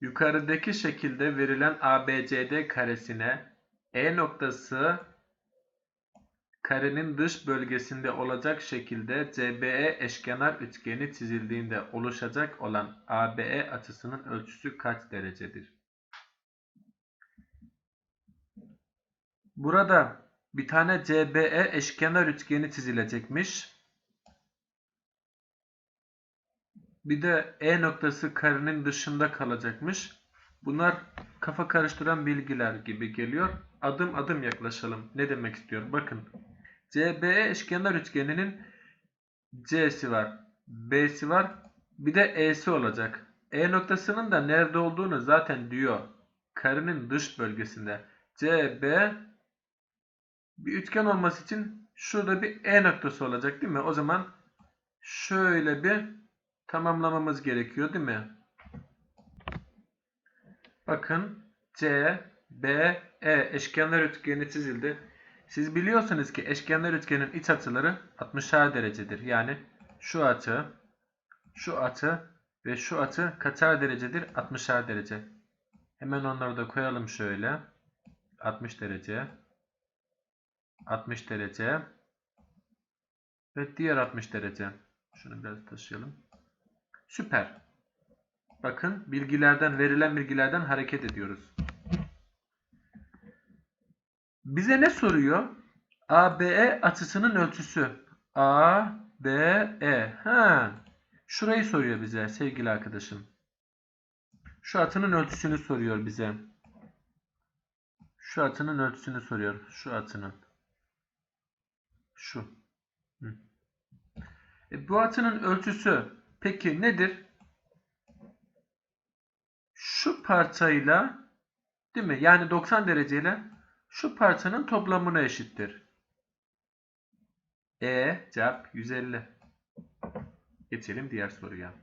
Yukarıdaki şekilde verilen ABCD karesine E noktası karenin dış bölgesinde olacak şekilde CBE eşkenar üçgeni çizildiğinde oluşacak olan ABE açısının ölçüsü kaç derecedir? Burada bir tane CBE eşkenar üçgeni çizilecekmiş. Bir de E noktası karenin dışında kalacakmış. Bunlar kafa karıştıran bilgiler gibi geliyor. Adım adım yaklaşalım. Ne demek istiyor? Bakın. CBE eşkenar üçgeninin C'si var. B'si var. Bir de E'si olacak. E noktasının da nerede olduğunu zaten diyor. Karenin dış bölgesinde. CB bir üçgen olması için şurada bir E noktası olacak değil mi? O zaman şöyle bir tamamlamamız gerekiyor değil mi? Bakın C, B, E eşkenar üçgeni çizildi. Siz biliyorsunuz ki eşkenar üçgenin iç açıları 60'ar derecedir. Yani şu açı, şu açı ve şu açı kaçar derecedir? 60'ar derece. Hemen onları da koyalım şöyle. 60 derece. 60 derece. Ve diğer 60 derece. Şunu biraz taşıyalım. Süper. Bakın bilgilerden, verilen bilgilerden hareket ediyoruz. Bize ne soruyor? ABE açısının ölçüsü. ABE. Ha. Şurayı soruyor bize sevgili arkadaşım. Şu açının ölçüsünü soruyor bize. Şu açının ölçüsünü soruyor. Şu açının. Şu. E, bu açının ölçüsü peki nedir? Şu parçayla değil mi? Yani 90 dereceyle şu parçanın toplamına eşittir. E cevap 150. Geçelim diğer soruya.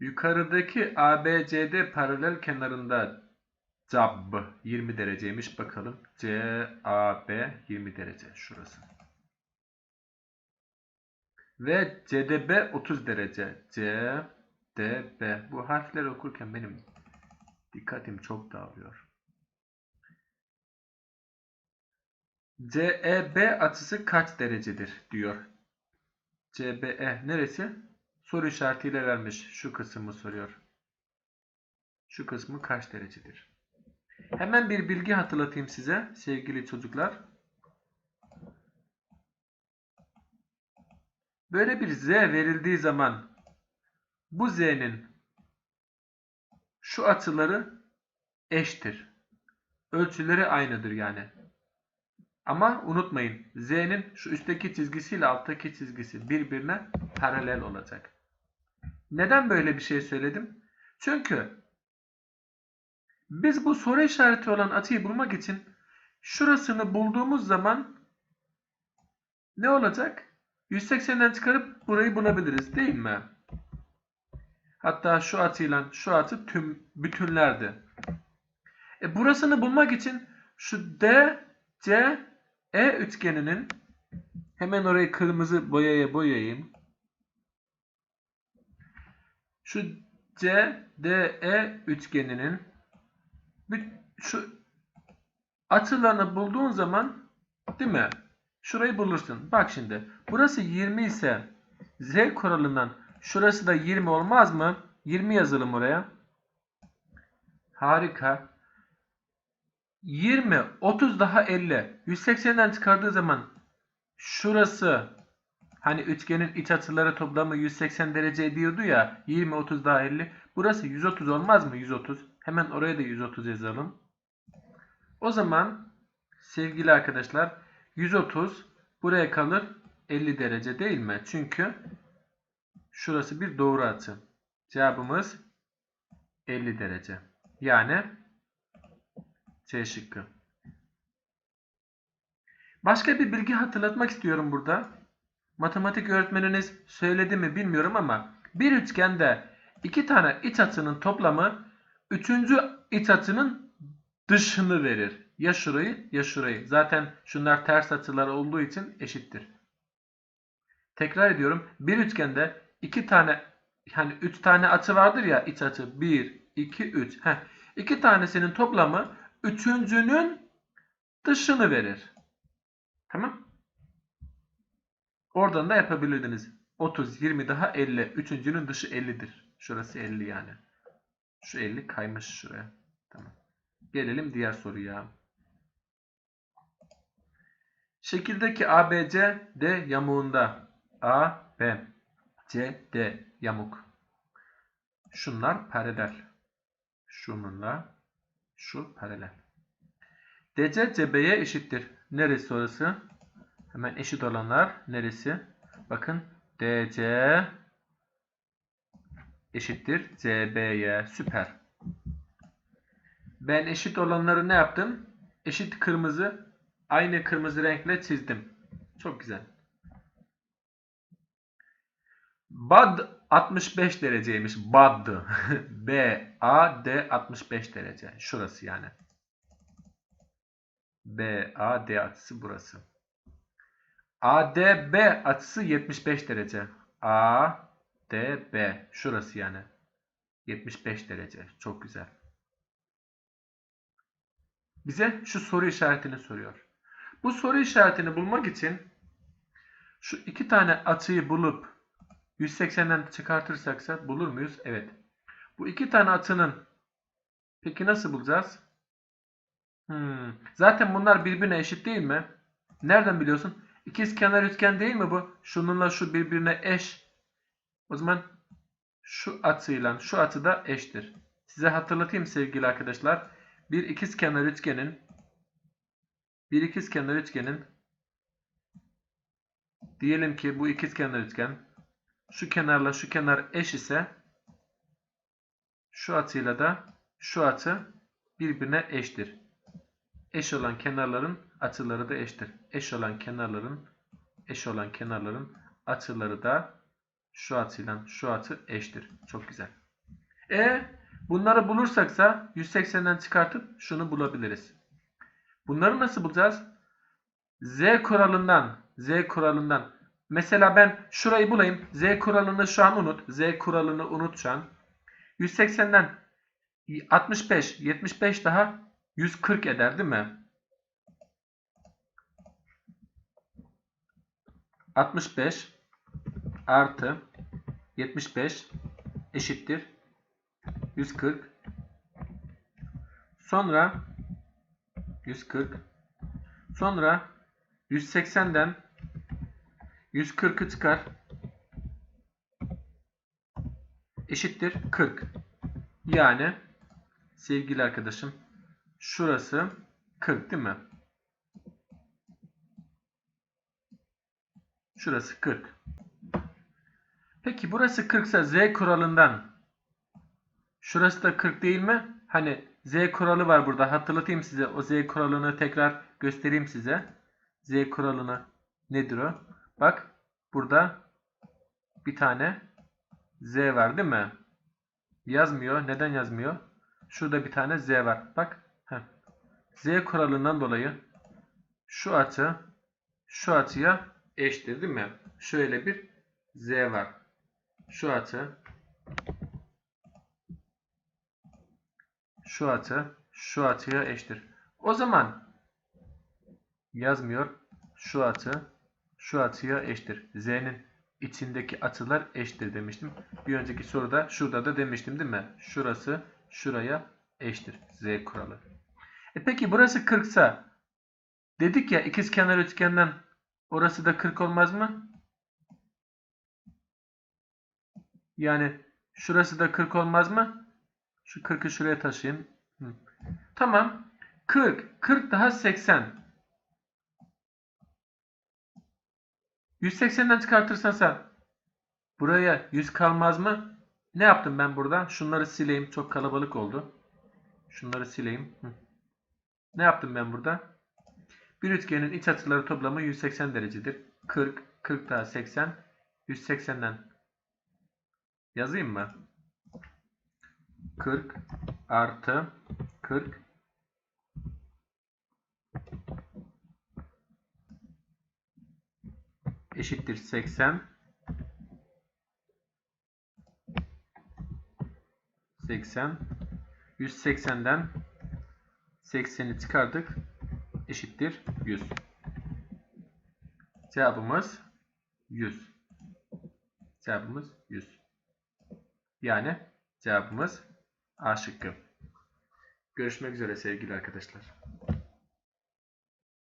Yukarıdaki ABCD paralel kenarında CAB 20 dereceymiş. Bakalım. CAB 20 derece. Şurası. Ve CDB 30 derece. CDB. Bu harfleri okurken benim dikkatim çok dağılıyor. CEB açısı kaç derecedir diyor. CBE neresi? Soru işaretiyle vermiş. Şu kısmı soruyor. Şu kısmı kaç derecedir? Hemen bir bilgi hatırlatayım size sevgili çocuklar. Böyle bir z verildiği zaman bu z'nin şu açıları eştir. Ölçüleri aynıdır yani. Ama unutmayın z'nin şu üstteki çizgisiyle alttaki çizgisi birbirine paralel olacak. Neden böyle bir şey söyledim? Çünkü biz bu soru işareti olan açıyı bulmak için şurasını bulduğumuz zaman ne olacak? 180'den çıkarıp burayı bulabiliriz değil mi? Hatta şu açıyla şu açı tüm bütünlerdi. E burasını bulmak için şu D, C, E üçgeninin hemen orayı kırmızı boyaya boyayayım. Şu C, D, E üçgeninin şu açılarını bulduğun zaman değil mi? Şurayı bulursun. Bak şimdi. Burası 20 ise Z kuralından şurası da 20 olmaz mı? 20 yazalım oraya. Harika. 20, 30 daha 50. 180'den çıkardığı zaman şurası hani üçgenin iç açıları toplamı 180 derece ediyordu ya. 20, 30 daha 50. Burası 130 olmaz mı? 130. Hemen oraya da 130 yazalım. O zaman sevgili arkadaşlar 130 buraya kalır 50 derece değil mi? Çünkü şurası bir doğru açı. Cevabımız 50 derece. Yani C şıkkı. Başka bir bilgi hatırlatmak istiyorum burada. Matematik öğretmeniniz söyledi mi bilmiyorum ama bir üçgende iki tane iç açının toplamı üçüncü iç açının dışını verir. Ya şurayı ya şurayı. Zaten şunlar ters açılar olduğu için eşittir. Tekrar ediyorum. Bir üçgende iki tane hani 3 tane açı vardır ya iç açı 1, 2, 3. Heh. 2 tanesinin toplamı üçüncünün dışını verir. Tamam. Oradan da yapabilirdiniz. 30, 20 daha 50. Üçüncünün dışı 50'dir. Şurası 50 yani. Şu 50 kaymış şuraya. Tamam. Gelelim diğer soruya. Şekildeki ABC D yamuğunda A, B, C, D yamuk. Şunlar paralel. Şununla şu paralel. DC CB'ye eşittir. Neresi orası? Hemen eşit olanlar neresi? Bakın DC eşittir CB'ye. Süper. Ben eşit olanları ne yaptım? Eşit kırmızı aynı kırmızı renkle çizdim. Çok güzel. BAD 65 dereceymiş. BAD. B, A, D 65 derece. Şurası yani. B, A, D açısı burası. A, D, B açısı 75 derece. A, D, B. Şurası yani. 75 derece. Çok güzel. Bize şu soru işaretini soruyor. Bu soru işaretini bulmak için şu iki tane açıyı bulup 180'den çıkartırsak bulur muyuz? Evet. Bu iki tane açının peki nasıl bulacağız? Hmm. Zaten bunlar birbirine eşit değil mi? Nereden biliyorsun? İkiz kenar üçgen değil mi bu? Şununla şu birbirine eş. O zaman şu açıyla şu açı da eştir. Size hatırlatayım sevgili arkadaşlar. Bir ikiz kenar üçgenin bir ikiz kenar üçgenin diyelim ki bu ikiz kenar üçgen şu kenarla şu kenar eş ise şu açıyla da şu açı birbirine eştir. Eş olan kenarların açıları da eşittir. Eş olan kenarların eş olan kenarların açıları da şu açıyla şu açı eşittir. Çok güzel. E bunları bulursaksa 180'den çıkartıp şunu bulabiliriz. Bunları nasıl bulacağız? Z kuralından Z kuralından mesela ben şurayı bulayım. Z kuralını şu an unut. Z kuralını unut şu an. 180'den 65 75 daha 140 eder değil mi? 65 artı 75 eşittir 140 sonra 140 sonra 180'den 140'ı çıkar eşittir 40 yani sevgili arkadaşım şurası 40 değil mi? Şurası 40. Peki burası 40 ise Z kuralından şurası da 40 değil mi? Hani Z kuralı var burada. Hatırlatayım size. O Z kuralını tekrar göstereyim size. Z kuralını nedir o? Bak burada bir tane Z var değil mi? Yazmıyor. Neden yazmıyor? Şurada bir tane Z var. Bak. Heh. Z kuralından dolayı şu açı şu açıya eşittir değil mi? Şöyle bir Z var. Şu açı şu açı şu açıya eşittir. O zaman yazmıyor. Şu açı şu açıya eşittir. Z'nin içindeki açılar eşittir demiştim. Bir önceki soruda şurada da demiştim değil mi? Şurası şuraya eşittir. Z kuralı. E peki burası 40 ise dedik ya ikizkenar üçgenden orası da 40 olmaz mı? Yani şurası da 40 olmaz mı? Şu 40'ı şuraya taşıyayım. Hı. Tamam. 40. 40 daha 80. 180'den çıkartırsan sen buraya 100 kalmaz mı? Ne yaptım ben burada? Şunları sileyim. Çok kalabalık oldu. Şunları sileyim. Hı. Ne yaptım ben burada? Bir üçgenin iç açıları toplamı 180 derecedir. 40, 40 daha 80. 180'den yazayım mı? 40 artı 40 eşittir 80 80. 180'den 80'i çıkardık. Eşittir 100. Cevabımız 100. Cevabımız 100. Yani cevabımız A şıkkı. Görüşmek üzere sevgili arkadaşlar.